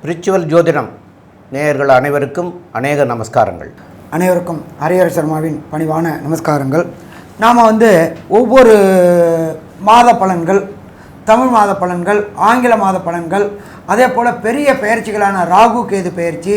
Spiritual ஜோதிடம் நேயர்கள் அனைவருக்கும் அநேக நமஸ்காரங்கள். அனைவருக்கும் ஹரிஹர சர்மாவின் பணிவான நமஸ்காரங்கள். நாம் வந்து ஒவ்வொரு மாத பலன்கள் தமிழ் மாத பலன்கள் ஆங்கில மாத பலன்கள் அதே போல் பெரிய பெயர்ச்சிகளான ராகு கேது பெயர்ச்சி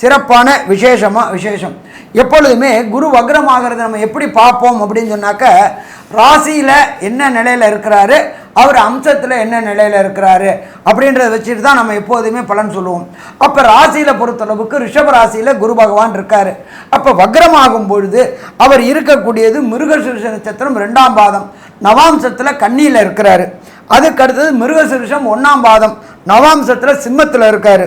சிறப்பான விசேஷமாக விசேஷம். எப்பொழுதுமே குரு வக்ரம் நம்ம எப்படி பார்ப்போம் அப்படின்னு சொன்னாக்க ராசியில் என்ன நிலையில் இருக்கிறாரு அவர் அம்சத்தில் என்ன நிலையில் இருக்கிறாரு அப்படின்றத வச்சுட்டு தான் நம்ம எப்போதுமே பலன் சொல்லுவோம். அப்போ ராசியில் பொறுத்தளவுக்கு ரிஷப ராசியில் குரு பகவான் இருக்கார். அப்போ வக்ரமாகும் பொழுது அவர் இருக்கக்கூடியது மிருகசிருஷ நட்சத்திரம் ரெண்டாம் பாதம். நவாம்சத்தில் கன்னியில் இருக்கிறாரு. அதுக்கு அடுத்தது ஒன்றாம் பாதம். நவாம்சத்தில் சிம்மத்தில் இருக்கார்.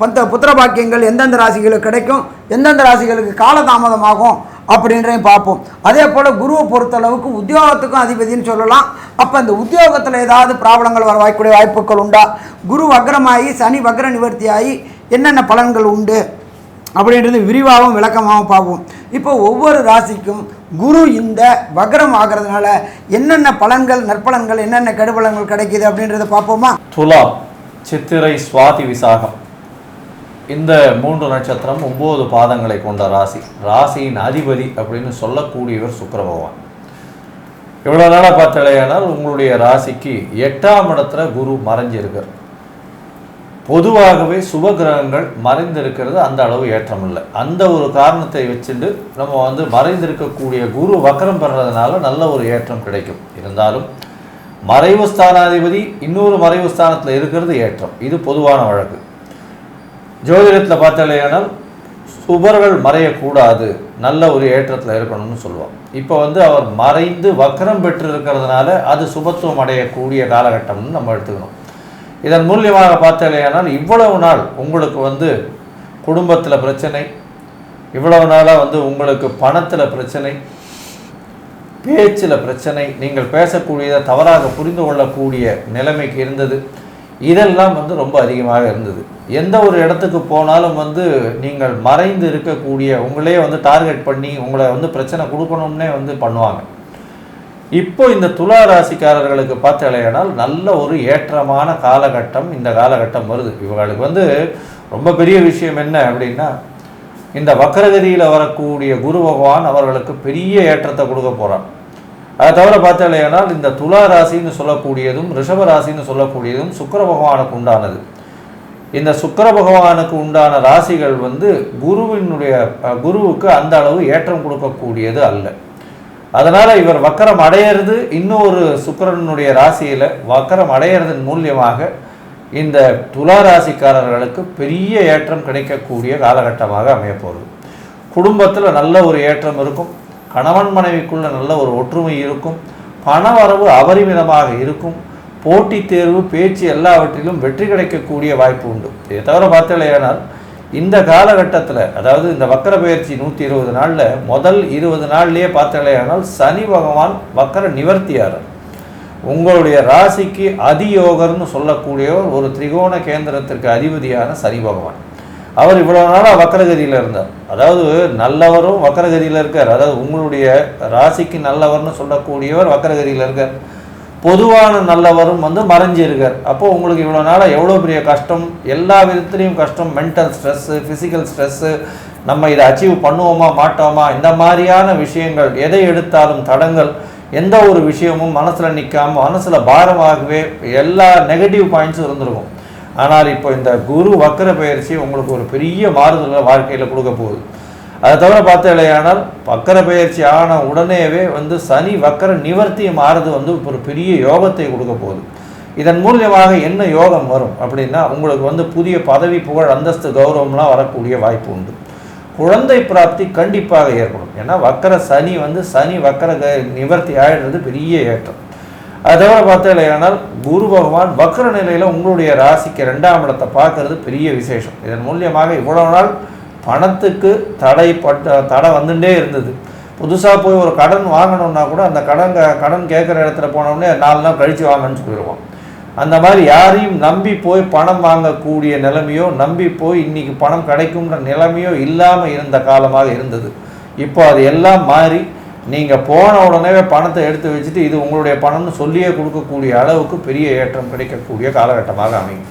பந்த புத்திர பாக்கியங்கள் எந்தெந்த ராசிகளுக்கு கிடைக்கும் எந்தெந்த ராசிகளுக்கு காலதாமதமாகும் அப்படின்றதையும் பார்ப்போம். அதே போல் குருவை பொறுத்தளவுக்கு உத்தியோகத்துக்கும் அதிபதின்னு சொல்லலாம். அப்போ இந்த உத்தியோகத்தில் ஏதாவது ப்ராப்ளங்கள் வர வாய்க்கூடிய வாய்ப்புகள் உண்டா? குரு வக்ரமாகி சனி வக்ர நிவர்த்தியாகி என்னென்ன பலன்கள் உண்டு? அப்படின்றது விரிவாகவும் விளக்கமாகவும் பார்ப்போம். இப்போ ஒவ்வொரு ராசிக்கும் குரு இந்த வக்ரம் ஆகிறதுனால என்னென்ன பலன்கள் நற்பலன்கள் என்னென்ன கெடுபலன்கள் கிடைக்குது அப்படின்றத பார்ப்போமா? துலாம் சித்திரை சுவாதி விசாகம். இந்த மூன்று நட்சத்திரம் ஒம்பது பாதங்களை கொண்ட ராசி. ராசியின் அதிபதி அப்படின்னு சொல்லக்கூடியவர் சுக்கர பகவான் இவ்வளோ நாளாக பார்த்தலையானால் உங்களுடைய ராசிக்கு எட்டாம் இடத்துல குரு மறைஞ்சிருக்கார் பொதுவாகவே சுபகிரகங்கள் மறைந்திருக்கிறது அந்த அளவு ஏற்றம் இல்லை அந்த ஒரு காரணத்தை வச்சுட்டு நம்ம வந்து மறைந்திருக்கக்கூடிய குரு வக்கரம் பெறதுனால நல்ல ஒரு ஏற்றம் கிடைக்கும். இருந்தாலும் மறைவு ஸ்தானாதிபதி இன்னொரு மறைவு ஸ்தானத்தில் இருக்கிறது ஏற்றம். இது பொதுவான வழக்கு. ஜோதிடத்தில் பார்த்தாலேயானால் சுபர்கள் மறையக்கூடாது. நல்ல ஒரு ஏற்றத்தில் இருக்கணும்னு சொல்லுவோம் இப்போ வந்து அவர் மறைந்து வக்கரம் பெற்று இருக்கிறதுனால அது சுபத்துவம் அடையக்கூடிய காலகட்டம்னு நம்ம எடுத்துக்கணும். இதன் மூலியமாக பார்த்தாலேயானால் இவ்வளவு நாள் உங்களுக்கு வந்து குடும்பத்தில் பிரச்சனை இவ்வளவு நாளாக வந்து உங்களுக்கு பணத்தில் பிரச்சனை பேச்சில் பிரச்சனை நீங்கள் பேசக்கூடியதை தவறாக புரிந்து கொள்ளக்கூடிய நிலைமைக்கு இருந்தது. இதெல்லாம் வந்து ரொம்ப அதிகமாக இருந்தது. எந்த ஒரு இடத்துக்கு போனாலும் வந்து நீங்கள் மறைந்து இருக்கக்கூடிய உங்களே வந்து டார்கெட் பண்ணி உங்களை வந்து பிரச்சனை கொடுக்கணும்னே வந்து பண்ணுவாங்க. இப்போ இந்த துலா ராசிக்காரர்களுக்கு பார்த்தாலேயானால் நல்ல ஒரு ஏற்றமான காலகட்டம் இந்த காலகட்டம் வருது. இவங்களுக்கு வந்து ரொம்ப பெரிய விஷயம் என்ன அப்படின்னா இந்த வக்கரகதியில் வரக்கூடிய குரு பகவான் அவர்களுக்கு பெரிய ஏற்றத்தை கொடுக்க போகிறான் அதை தவிர பார்த்தாலேயானால் இந்த துலா ராசின்னு சொல்லக்கூடியதும் ரிஷப ராசின்னு சொல்லக்கூடியதும் சுக்கர பகவானுக்கு உண்டானது. இந்த சுக்கர பகவானுக்கு உண்டான ராசிகள் வந்து குருவினுடைய குருவுக்கு அந்த அளவு ஏற்றம் கொடுக்கக்கூடியது அல்ல. அதனால் இவர் வக்கரம் அடையிறது இன்னொரு சுக்கரனுடைய ராசியில் வக்கரம் அடையிறதன் மூலியமாக இந்த துலா ராசிக்காரர்களுக்கு பெரிய ஏற்றம் கிடைக்கக்கூடிய காலகட்டமாக அமையப்போகுது. குடும்பத்தில் நல்ல ஒரு ஏற்றம் இருக்கும். கணவன் மனைவிக்குள்ள நல்ல ஒரு ஒற்றுமை இருக்கும். பணவரவு அபரிமிதமாக இருக்கும். போட்டித் தேர்வு பேச்சு எல்லாவற்றிலும் வெற்றி கிடைக்கக்கூடிய வாய்ப்பு உண்டு. இதை தவிர பார்த்தலையானால் இந்த காலகட்டத்தில் அதாவது இந்த வக்கர பயிற்சி நூற்றி இருபது நாளில் முதல் இருபது நாள்லேயே பார்த்தலையானால் சனி பகவான் வக்கர நிவர்த்தியார் உங்களுடைய ராசிக்கு அதியோகர்னு சொல்லக்கூடியவர் ஒரு திரிகோண கேந்திரத்திற்கு அதிபதியான சனி பகவான். அவர் இவ்வளவு நாளாக வக்கரகதியில் இருந்தார். அதாவது நல்லவரும் வக்கரகதியில் இருக்கார். அதாவது உங்களுடைய ராசிக்கு நல்லவர்னு சொல்லக்கூடியவர் வக்கரகதியில் இருக்கார். பொதுவான நல்லவரும் வந்து மறைஞ்சிருக்கார். அப்போது அப்போ உங்களுக்கு இவ்வளோ நாளாக எவ்வளோ பெரிய கஷ்டம்? எல்லா விதத்துலேயும் கஷ்டம். மென்டல் ஸ்ட்ரெஸ்ஸு ஃபிசிக்கல் ஸ்ட்ரெஸ்ஸு நம்ம இதை அச்சீவ் பண்ணுவோமா மாட்டோமா? இந்த மாதிரியான விஷயங்கள் எதை எடுத்தாலும் தடங்கள் எந்த ஒரு விஷயமும் மனசில் நிற்காம மனசில் பாரமாகவே எல்லா நெகட்டிவ் பாயிண்ட்ஸும் இருந்திருக்கும். ஆனால் இப்போ இந்த குரு வக்கர பயிற்சி உங்களுக்கு ஒரு பெரிய மாறுதலை வாழ்க்கையில் கொடுக்க போகுது. அதை தவிர பார்த்தாலேயானால் வக்கர பயிற்சி ஆன உடனேவே வந்து சனி வக்கர நிவர்த்தி மாறுது வந்து இப்போ ஒரு பெரிய யோகத்தை கொடுக்க போகுது. இதன் மூலியமாக என்ன யோகம் வரும் அப்படின்னா உங்களுக்கு வந்து புதிய பதவி புகழ் அந்தஸ்து கௌரவம்லாம் வரக்கூடிய வாய்ப்பு உண்டு. குழந்தை பிராப்தி கண்டிப்பாக ஏற்படும். ஏன்னா வக்கர சனி வந்து சனி வக்கர க- நிவர்த்தி ஆயிடுறது பெரிய ஏற்றம். அதை தவிர பார்த்தாலேயானால் குரு பகவான் வக்கர நிலையில் உங்களுடைய ராசிக்கு ரெண்டாம் இடத்தை பார்க்கறது பெரிய விசேஷம். இதன் மூலியமாக இவ்வளவு நாள் பணத்துக்கு தடைப்பட்ட தடை வந்துட்டே இருந்தது. புதுசாக போய் ஒரு கடன் வாங்கணும்னா கூட அந்த கடன் கடன் கேட்குற இடத்துல போனோடனே நாலு நாள் கழித்து வாங்கன்னு சொல்லிடுவோம் அந்த மாதிரி யாரையும் நம்பி போய் பணம் வாங்கக்கூடிய நிலைமையோ நம்பி போய் இன்றைக்கி பணம் கிடைக்கும்ன்ற நிலைமையோ இல்லாமல் இருந்த காலமாக இருந்தது. இப்போ அது எல்லாம் மாறி நீங்கள் போன உடனே பணத்தை எடுத்து வச்சுட்டு இது உங்களுடைய பணம்னு சொல்லியே கொடுக்கக்கூடிய அளவுக்கு பெரிய ஏற்றம் கிடைக்கக்கூடிய காலகட்டமாக அமையும்.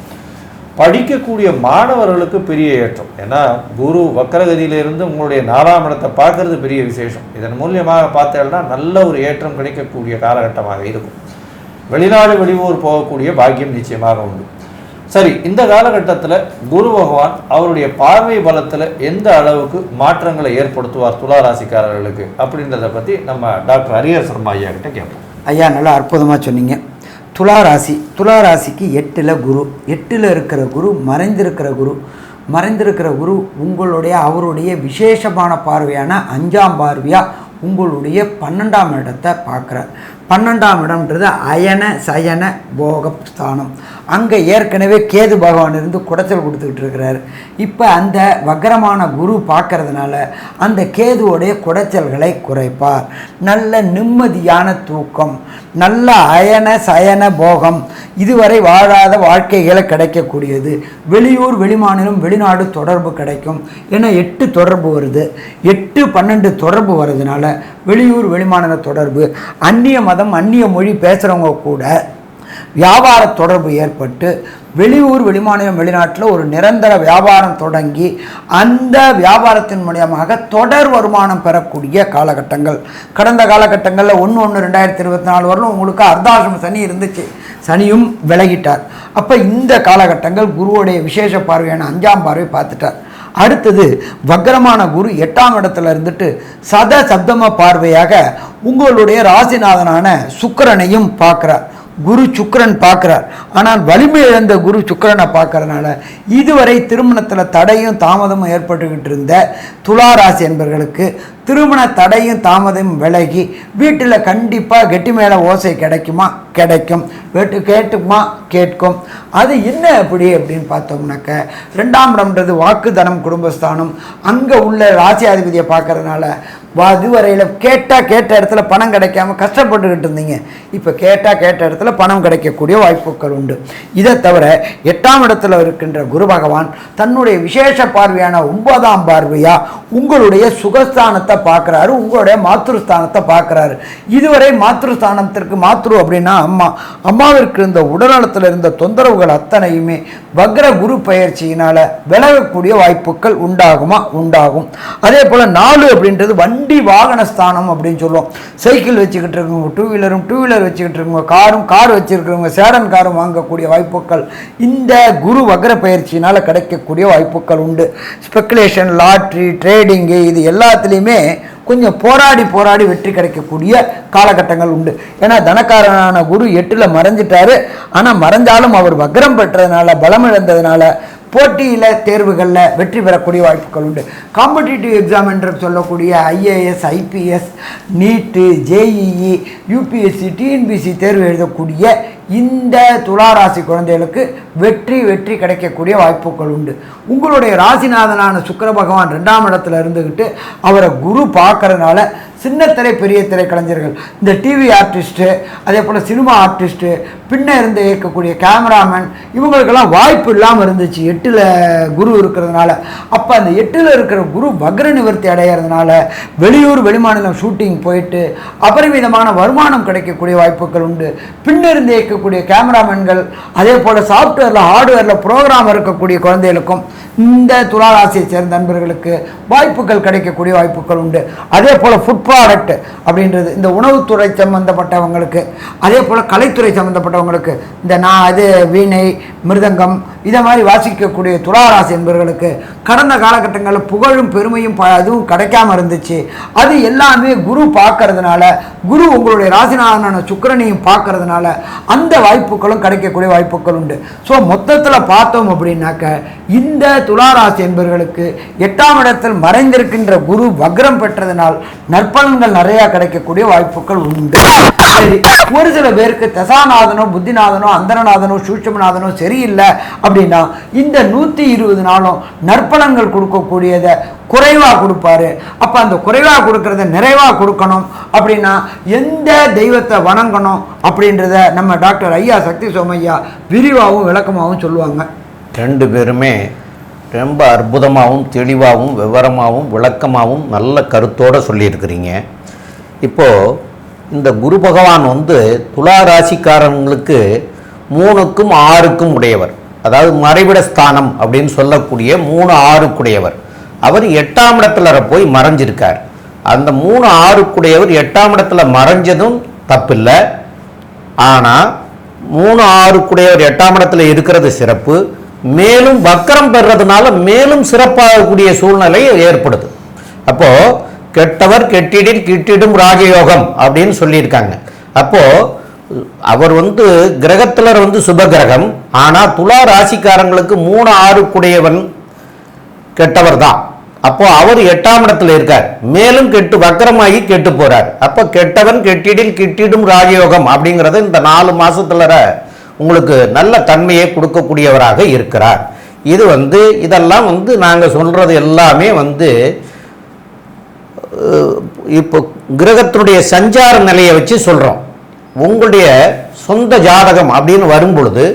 படிக்கக்கூடிய மாணவர்களுக்கு பெரிய ஏற்றம். ஏன்னா குரு வக்கரகதியிலிருந்து உங்களுடைய நாலாம் இடத்தை பார்க்கறது பெரிய விசேஷம். இதன் மூலியமாக பார்த்தேன்னா நல்ல ஒரு ஏற்றம் கிடைக்கக்கூடிய காலகட்டமாக இருக்கும். வெளிநாடு வெளியூர் போகக்கூடிய பாக்கியம் நிச்சயமாக உண்டு. சரி இந்த காலகட்டத்தில் குரு பகவான் அவருடைய பார்வை பலத்தில் எந்த அளவுக்கு மாற்றங்களை ஏற்படுத்துவார் துலா ராசிக்காரர்களுக்கு அப்படின்றத பற்றி நம்ம டாக்டர் ஹரியர் சர்மா ஐயா கிட்ட கேட்போம். ஐயா நல்லா அற்புதமாக சொன்னீங்க. துளாராசி துளாராசிக்கு எட்டில் குரு. எட்டில் இருக்கிற குரு மறைந்திருக்கிற குரு. மறைந்திருக்கிற குரு உங்களுடைய அவருடைய விசேஷமான பார்வையான அஞ்சாம் பார்வையாக உங்களுடைய பன்னெண்டாம் இடத்தை பார்க்குறார். பன்னெண்டாம் இடம்ன்றது அயன சயன போக ஸ்தானம் அங்கே ஏற்கனவே கேது பகவான் இருந்து குடைச்சல் கொடுத்துக்கிட்டு இருக்கிறார். இப்போ அந்த வக்கரமான குரு பார்க்கறதுனால அந்த கேதுவோடைய குடைச்சல்களை குறைப்பார். நல்ல நிம்மதியான தூக்கம் நல்ல அயன சயன போகம் இதுவரை வாழாத வாழ்க்கைகளை கிடைக்கக்கூடியது. வெளியூர் வெளிமாநிலம் வெளிநாடு தொடர்பு கிடைக்கும். ஏன்னா எட்டு தொடர்பு வருது. எட்டு பன்னெண்டு தொடர்பு வர்றதுனால வெளியூர் வெளிமாநில தொடர்பு அந்நிய மதம் அந்நிய மொழி பேசுகிறவங்க கூட வியாபார தொடர்பு ஏற்பட்டு வெளியூர் வெளிமாநிலம் வெளிநாட்டில் ஒரு நிரந்தர வியாபாரம் தொடங்கி அந்த வியாபாரத்தின் மூலியமாக தொடர் வருமானம் பெறக்கூடிய காலகட்டங்கள். கடந்த காலகட்டங்களில் ஒன்று ஒன்று ரெண்டாயிரத்தி இருபத்தி நாலு வரலும் உங்களுக்கு அர்த்தாசிரம சனி இருந்துச்சு. சனியும் விலகிட்டார். அப்போ இந்த காலகட்டங்கள் குருவுடைய விசேஷ பார்வையான அஞ்சாம் பார்வை பார்த்துட்டார். அடுத்தது வக்ரமான குரு எட்டாம் இடத்துல இருந்துட்டு சத சப்தம பார்வையாக உங்களுடைய ராசிநாதனான சுக்கரனையும் பார்க்குறார். குரு சுக்கரன் பார்க்குறார். ஆனால் வலிமை இழந்த குரு சுக்கரனை பார்க்கறனால இதுவரை திருமணத்தில் தடையும் தாமதமும் ஏற்பட்டுக்கிட்டு இருந்த துலா ராசி என்பவர்களுக்கு திருமண தடையும் தாமதமும் விலகி வீட்டில் கண்டிப்பாக கெட்டி மேலே ஓசை கிடைக்குமா? கிடைக்கும். கேட்டு கேட்டுமா? கேட்கும். அது என்ன அப்படி அப்படின்னு பார்த்தோம்னாக்க ரெண்டாம் இடம்ன்றது வாக்கு தனம் குடும்பஸ்தானம். அங்கே உள்ள ராசியாதிபதியை பார்க்கறதுனால வா இதுவரையில் கேட்டால் கேட்ட இடத்துல பணம் கிடைக்காம கஷ்டப்பட்டுக்கிட்டு இருந்தீங்க. இப்போ கேட்டால் கேட்ட இடத்துல பணம் கிடைக்கக்கூடிய வாய்ப்புகள் உண்டு. இதை தவிர எட்டாம் இடத்துல இருக்கின்ற குரு பகவான் தன்னுடைய விசேஷ பார்வையான ஒன்பதாம் பார்வையாக உங்களுடைய சுகஸ்தானத்தை பார்க்குறாரு உங்களுடைய மாத்ருஸ்தானத்தை பார்க்குறாரு. இதுவரை மாத்ருஸ்தானத்திற்கு மாத்ரு அப்படின்னா அம்மா. அம்மாவிற்கு இருந்த உடல்நலத்தில் இருந்த தொந்தரவுகள் அத்தனையுமே வக்ர குரு பயிற்சியினால் விலகக்கூடிய வாய்ப்புகள் உண்டாகுமா? உண்டாகும். அதே போல் நாலு அப்படின்றது வண்டி வாகன ஸ்தானம் அப்படின்னு சொல்லுவோம். சைக்கிள் வச்சுக்கிட்டு இருக்கவங்க டூ வீலரும் டூ வீலர் வச்சுக்கிட்டு இருக்கவங்க காரும் கார் வச்சுருக்கிறவங்க சேடன் காரும் வாங்கக்கூடிய வாய்ப்புகள் இந்த குரு வக்ர பயிற்சியினால் கிடைக்கக்கூடிய வாய்ப்புகள் உண்டு. ஸ்பெக்குலேஷன் லாட்ரி ட்ரேடிங்கு இது எல்லாத்துலேயுமே கொஞ்சம் போராடி போராடி வெற்றி கிடைக்கக்கூடிய காலகட்டங்கள் உண்டு. ஏன்னா தனக்காரனான குரு எட்டில் மறைஞ்சிட்டாரு. ஆனால் மறைஞ்சாலும் அவர் வக்ரம் பெற்றதுனால பலம் இழந்ததுனால போட்டியில் தேர்வுகளில் வெற்றி பெறக்கூடிய வாய்ப்புகள் உண்டு. காம்படிட்டிவ் எக்ஸாம் என்று சொல்லக்கூடிய IAS IPS NEET JEE UPSC TNPSC தேர்வு எழுதக்கூடிய இந்த துளாராசி குழந்தைகளுக்கு வெற்றி வெற்றி கிடைக்கக்கூடிய வாய்ப்புகள் உண்டு. உங்களுடைய ராசிநாதனான சுக்கர பகவான் ரெண்டாம் இடத்துல இருந்துக்கிட்டு அவரை குரு பார்க்கறதுனால சின்ன திரை பெரிய திரை கலைஞர்கள் இந்த டிவி ஆர்டிஸ்ட்டு அதே போல் சினிமா ஆர்டிஸ்ட்டு பின்னே இருந்து இயக்கக்கூடிய கேமராமேன் இவங்களுக்கெல்லாம் வாய்ப்பு இல்லாமல் இருந்துச்சு. எட்டில் குரு இருக்கிறதுனால. அப்போ அந்த எட்டில் இருக்கிற குரு வக்ர நிவர்த்தி அடையிறதுனால வெளியூர் வெளிமாநிலம் ஷூட்டிங் போயிட்டு அபரிமிதமான வருமானம் கிடைக்கக்கூடிய வாய்ப்புகள் உண்டு. பின்னே இருந்து இயக்கக்கூடிய கேமராமேன்கள் அதே போல் சாஃப்ட்வேரில் ஹார்ட்வேரில் ப்ரோக்ராம் இருக்கக்கூடிய குழந்தைகளுக்கும் இந்த துளாராசியை சேர்ந்த நண்பர்களுக்கு வாய்ப்புகள் கிடைக்கக்கூடிய வாய்ப்புகள் உண்டு. அதே போல் ஃபுட் ப்ராடக்ட் அப்படின்றது இந்த உணவுத்துறை சம்மந்தப்பட்டவங்களுக்கு அதே போல் கலைத்துறை சம்மந்தப்பட்ட சம்மந்தப்பட்டவங்களுக்கு இந்த நான் இது வீணை மிருதங்கம் இதை மாதிரி வாசிக்கக்கூடிய துளாராசி என்பவர்களுக்கு கடந்த காலகட்டங்களில் புகழும் பெருமையும் ப அதுவும் கிடைக்காம இருந்துச்சு. அது எல்லாமே குரு பார்க்கறதுனால குரு உங்களுடைய ராசிநாதனான சுக்கரனையும் பார்க்கறதுனால அந்த வாய்ப்புகளும் கிடைக்கக்கூடிய வாய்ப்புகள் உண்டு. ஸோ மொத்தத்தில் பார்த்தோம் அப்படின்னாக்க இந்த துளாராசி என்பவர்களுக்கு எட்டாம் இடத்தில் மறைந்திருக்கின்ற குரு வக்ரம் பெற்றதனால் நற்பலன்கள் நிறையா கிடைக்கக்கூடிய வாய்ப்புகள் உண்டு. சரி ஒரு சில பேருக்கு தசாநாதனோ புத்திநாதனோ அந்தரநாதனோ சூட்சமநாதனோ சரியில்லை அப்படின்னா இந்த நூற்றி இருபது நாளும் நற்பணங்கள் கொடுக்கக்கூடியதை குறைவாக கொடுப்பாரு. அப்போ அந்த குறைவாக கொடுக்கறத நிறைவாக கொடுக்கணும் அப்படின்னா எந்த தெய்வத்தை வணங்கணும் அப்படின்றத நம்ம டாக்டர் ஐயா சக்தி சோமையா விரிவாகவும் விளக்கமாகவும் சொல்லுவாங்க. ரெண்டு பேருமே ரொம்ப அற்புதமாகவும் தெளிவாகவும் விவரமாகவும் விளக்கமாகவும் நல்ல கருத்தோடு சொல்லியிருக்கிறீங்க. இப்போது இந்த குரு பகவான் வந்து துலா ராசிக்காரங்களுக்கு மூணுக்கும் ஆறுக்கும் உடையவர். அதாவது மறைவிட ஸ்தானம் அப்படின்னு சொல்லக்கூடிய மூணு ஆறுக்குடையவர். அவர் எட்டாம் இடத்துல போய் மறைஞ்சிருக்கார். அந்த மூணு ஆறுக்குடையவர் எட்டாம் இடத்துல மறைஞ்சதும் தப்பில்லை. ஆனால் மூணு ஆறுக்குடையவர் எட்டாம் இடத்துல இருக்கிறது சிறப்பு. மேலும் வக்கரம் பெறுறதுனால மேலும் சிறப்பாகக்கூடிய சூழ்நிலை ஏற்படுது. அப்போ கெட்டவர் கெட்டிடில் கிட்டிடும் ராஜயோகம் அப்படின்னு சொல்லியிருக்காங்க. அப்போ அவர் வந்து கிரகத்தில் வந்து சுப கிரகம் ஆனால் துலா ராசிக்காரங்களுக்கு மூணு ஆறுக்குடையவன் கெட்டவர் தான் அப்போ அவர் எட்டாம் இடத்துல இருக்கார். மேலும் கெட்டு வக்கரமாகி கெட்டு போறார். அப்போ கெட்டவன் கெட்டிடில் கிட்டிடும் ராஜயோகம் அப்படிங்கிறது இந்த நாலு மாசத்துல உங்களுக்கு நல்ல தன்மையை கொடுக்கக்கூடியவராக இருக்கிறார். இது வந்து இதெல்லாம் வந்து நாங்கள் சொல்றது எல்லாமே வந்து இப்போ கிரகத்தினுடைய சஞ்சார நிலையை வச்சு சொல்கிறோம் உங்களுடைய சொந்த ஜாதகம் அப்படின்னு வரும்பொழுது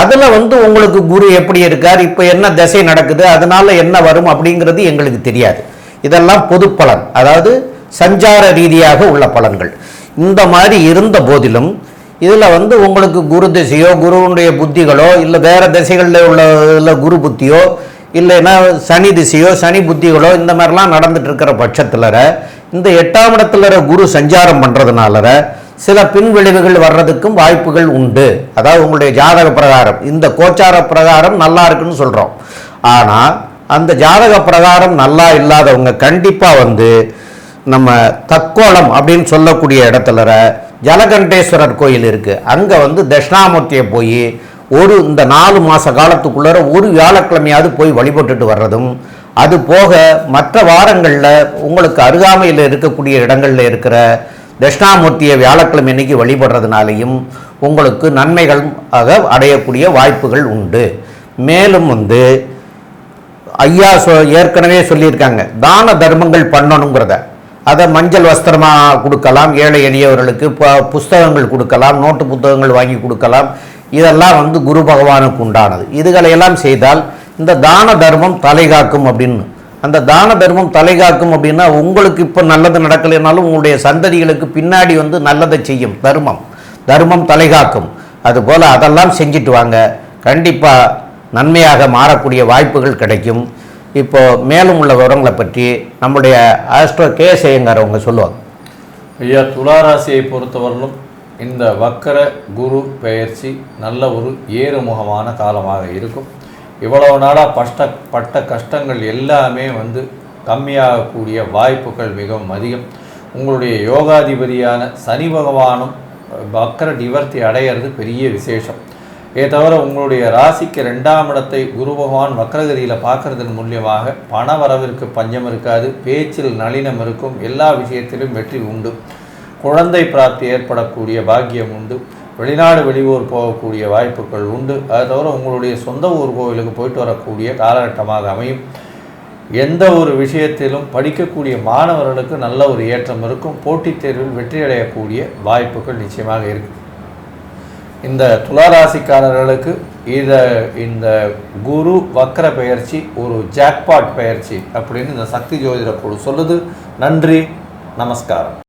அதில் வந்து உங்களுக்கு குரு எப்படி இருக்கார் இப்போ என்ன திசை நடக்குது அதனால் என்ன வரும் அப்படிங்கிறது எங்களுக்கு தெரியாது. இதெல்லாம் பொது பலன். அதாவது சஞ்சார ரீதியாக உள்ள பலன்கள். இந்த மாதிரி இருந்த போதிலும் இதில் வந்து உங்களுக்கு குரு திசையோ குருவனுடைய புத்திகளோ இல்லை வேறு திசைகளில் உள்ள இல்லை குரு புத்தியோ இல்லைன்னா சனி திசையோ சனி புத்திகளோ இந்த மாதிரிலாம் நடந்துட்டு இருக்கிற பட்சத்தில் இந்த எட்டாம் இடத்துல குரு சஞ்சாரம் பண்ணுறதுனால சில பின்விளைவுகள் வர்றதுக்கும் வாய்ப்புகள் உண்டு. அதாவது உங்களுடைய ஜாதக பிரகாரம். இந்த கோச்சார பிரகாரம் நல்லா இருக்குன்னு சொல்கிறோம் ஆனால் அந்த ஜாதக பிரகாரம் நல்லா இல்லாதவங்க கண்டிப்பாக வந்து நம்ம தக்கோளம் அப்படின்னு சொல்லக்கூடிய இடத்துல ஜலகண்டேஸ்வரர் கோயில் இருக்குது அங்கே வந்து தட்சிணாமூர்த்தியை போய் ஒரு இந்த நாலு மாத காலத்துக்குள்ளார ஒரு வியாழக்கிழமையாவது போய் வழிபட்டுட்டு வர்றதும் அது போக மற்ற வாரங்களில் உங்களுக்கு அருகாமையில் இருக்கக்கூடிய இடங்களில் இருக்கிற தட்சிணாமூர்த்தியை வியாழக்கிழமை அன்னைக்கு வழிபடுறதுனாலையும் உங்களுக்கு நன்மைகள் ஆக அடையக்கூடிய வாய்ப்புகள் உண்டு. மேலும் வந்து ஐயா சொ ஏற்கனவே சொல்லியிருக்காங்க தான தர்மங்கள் பண்ணணுங்கிறத. அதை மஞ்சள் வஸ்திரமாக கொடுக்கலாம் ஏழை எளியவர்களுக்கு புஸ்தகங்கள் கொடுக்கலாம் நோட்டு புத்தகங்கள் வாங்கி கொடுக்கலாம் இதெல்லாம் வந்து குரு பகவானுக்கு உண்டானது. இதுகளையெல்லாம் செய்தால் இந்த தான தர்மம் தலைகாக்கும் அப்படின்னு. அந்த தான தர்மம் தலைகாக்கும் அப்படின்னா உங்களுக்கு இப்போ நல்லது நடக்கலைனாலும் உங்களுடைய சந்ததிகளுக்கு பின்னாடி வந்து நல்லதை செய்யும் தர்மம். தர்மம் தலைகாக்கும் அதுபோல் அதெல்லாம் செஞ்சுட்டு வாங்க. கண்டிப்பாக நன்மையாக மாறக்கூடிய வாய்ப்புகள் கிடைக்கும். இப்போது மேலும் உள்ள விவரங்களை பற்றி நம்முடைய ஆஸ்ட்ரோ கே சேயங்கார் அவங்க சொல்லுவாங்க. ஐயா துளாராசியை பொறுத்தவரையிலும் இந்த வக்கர குரு பெயர்ச்சி நல்ல ஒரு ஏறுமுகமான காலமாக இருக்கும். இவ்வளவு நாளாக பஷ்ட பட்ட கஷ்டங்கள் எல்லாமே வந்து கம்மியாகக்கூடிய வாய்ப்புகள் மிகவும் அதிகம். உங்களுடைய யோகாதிபதியான சனி பகவானும் வக்கர நிவர்த்தி அடையிறது பெரிய விசேஷம். ஏ தவிர உங்களுடைய ராசிக்கு ரெண்டாம் இடத்தை குரு பகவான் வக்ரகதியில் பார்க்கறதன் மூலியமாக பண வரவிற்கு பஞ்சம் இருக்காது பேச்சில் நளினம் இருக்கும் எல்லா விஷயத்திலும் வெற்றி உண்டு. குழந்தை பிராப்தி ஏற்படக்கூடிய பாக்கியம் உண்டு. வெளிநாடு வெளியூர் போகக்கூடிய வாய்ப்புகள் உண்டு. அதை தவிர உங்களுடைய சொந்த ஊர் கோவிலுக்கு போயிட்டு வரக்கூடிய காலகட்டமாக அமையும். எந்த ஒரு விஷயத்திலும் படிக்கக்கூடிய மாணவர்களுக்கு நல்ல ஒரு ஏற்றம் இருக்கும். போட்டித் தேர்வில் வெற்றியடையக்கூடிய வாய்ப்புகள் நிச்சயமாக இருக்குது இந்த துளாராசிக்காரர்களுக்கு இத இந்த குரு வக்ர பயிற்சி ஒரு ஜாக்பாட் பயிற்சி அப்படின்னு இந்த சக்தி ஜோதிட குழு சொல்லுது. நன்றி நமஸ்காரம்.